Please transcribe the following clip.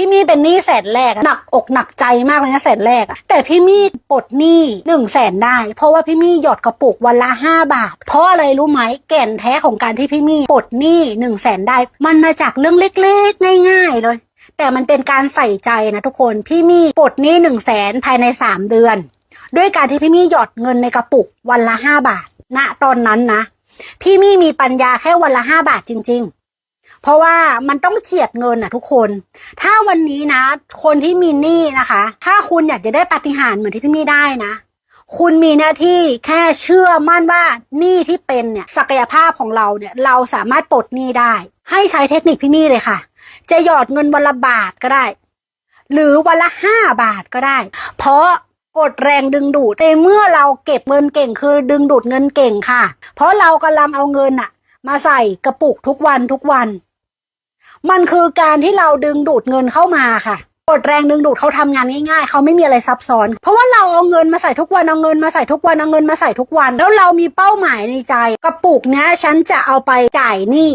พี่มี่เป็นหนี้แสนแรกอะหนักอกหนักใจมากเลยนะแสนแรกอะแต่พี่มี่ปลดหนี้หนึ่งแสนได้ เพราะว่าพี่มี่หยอดกระปุกวันละห้าบาท เพราะอะไรรู้ไหมแก่นแท้ของการที่พี่มี่ปลดหนี้หนึ่งแสนได้ มันมาจากเรื่องเล็กๆ ง่าย ๆ เลย แต่มันเป็นการใส่ใจนะทุกคนพี่มี่ปลดหนี้หนึ่งแสนภายในสามเดือน ด้วยการที่พี่มี่หยอดเงินในกระปุกวันละห้าบาทณตอนนั้นนะ พี่มี่มีปัญญาแค่วันละห้าบาทจริง ๆ เพราะว่ามันต้องเจียดเงินอะทุกคน ถ้าวันนี้นะ คนที่มีหนี้นะคะ ถ้าคุณอยากจะได้ปาฏิหาริย์เหมือนที่พี่มี่ได้นะคุณมีหน้าที่แค่เชื่อมั่นว่าหนี้ที่เป็นเนี่ยศักยภาพของเราเนี่ยเราสามารถปลดหนี้ได้ ให้ใช้เทคนิคพี่มี่เลยค่ะ จะหยอดเงินวันละบาทก็ได้ หรือวันละห้าบาทก็ได้ เพราะกดแรงดึงดูดในเมื่อเราเก็บเงินเก่งคือดึงดูดเงินเก่งค่ะ เพราะเรากำลังเอาเงินอะ มาใส่กระปุกทุกวันทุกวัน มันคือการที่เราดึงดูดเงินเข้ามาค่ะกดแรงดึงดูดเขาทำงานง่ายๆ เขาไม่มีอะไรซับซ้อน เพราะว่าเราเอาเงินมาใส่ทุกวัน เอาเงินมาใส่ทุกวัน เอาเงินมาใส่ทุกวัน แล้วเรามีเป้าหมายในใจ กระปุกเนี้ยฉันจะเอาไปจ่ายหนี้